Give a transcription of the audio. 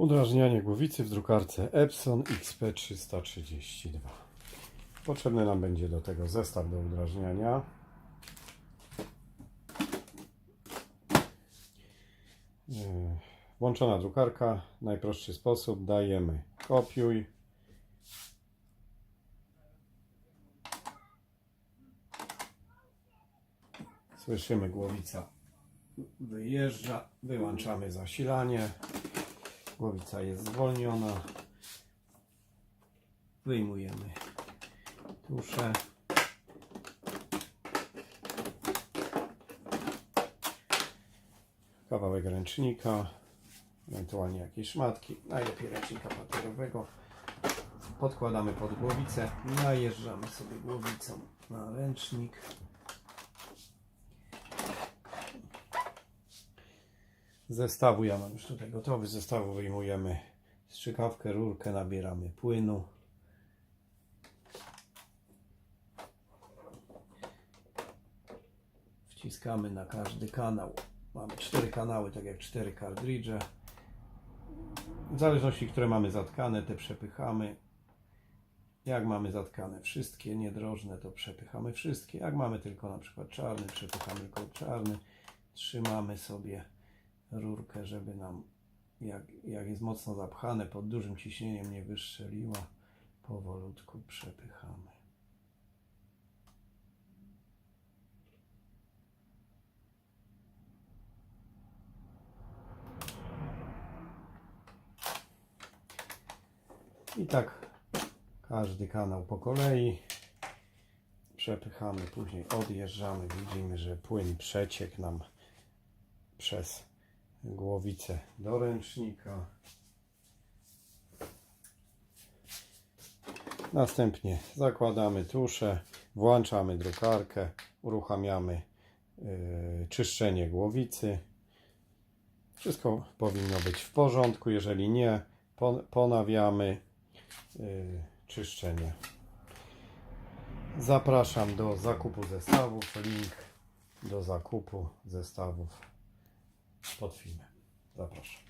Udrażnianie głowicy w drukarce Epson XP332. Potrzebny nam będzie do tego zestaw do udrażniania. Yy, Włączona drukarka. Najprostszy sposób. Dajemy kopiuj. Słyszymy głowica wyjeżdża. Wyłączamy zasilanie. Głowica jest zwolniona. Wyjmujemy tuszę. Kawałek ręcznika, ewentualnie jakieś szmatki, najlepiej ręcznika papierowego. Podkładamy pod głowicę, najeżdżamy sobie głowicą na ręcznik. Zestawu, ja mam już tutaj gotowy, zestawu wyjmujemy strzykawkę, rurkę, nabieramy płynu. Wciskamy na każdy kanał. Mamy cztery kanały, tak jak cztery kartridże. W zależności, które mamy zatkane, te przepychamy. Jak mamy zatkane wszystkie niedrożne, to przepychamy wszystkie. Jak mamy tylko na przykład czarny, przepychamy tylko czarny. Trzymamy sobie rurkę, żeby nam, jak, jak jest mocno zapchane, pod dużym ciśnieniem nie wystrzeliła. Powolutku przepychamy. I tak każdy kanał po kolei przepychamy, później odjeżdżamy. Widzimy, że płyn przeciekł nam przez głowicę do ręcznika. Następnie zakładamy tuszę, włączamy drukarkę, uruchamiamy yy, czyszczenie głowicy. Wszystko powinno być w porządku. Jeżeli nie, pon- ponawiamy yy, czyszczenie. Zapraszam do zakupu zestawów. Link do zakupu zestawów pod filmem. Zapraszam.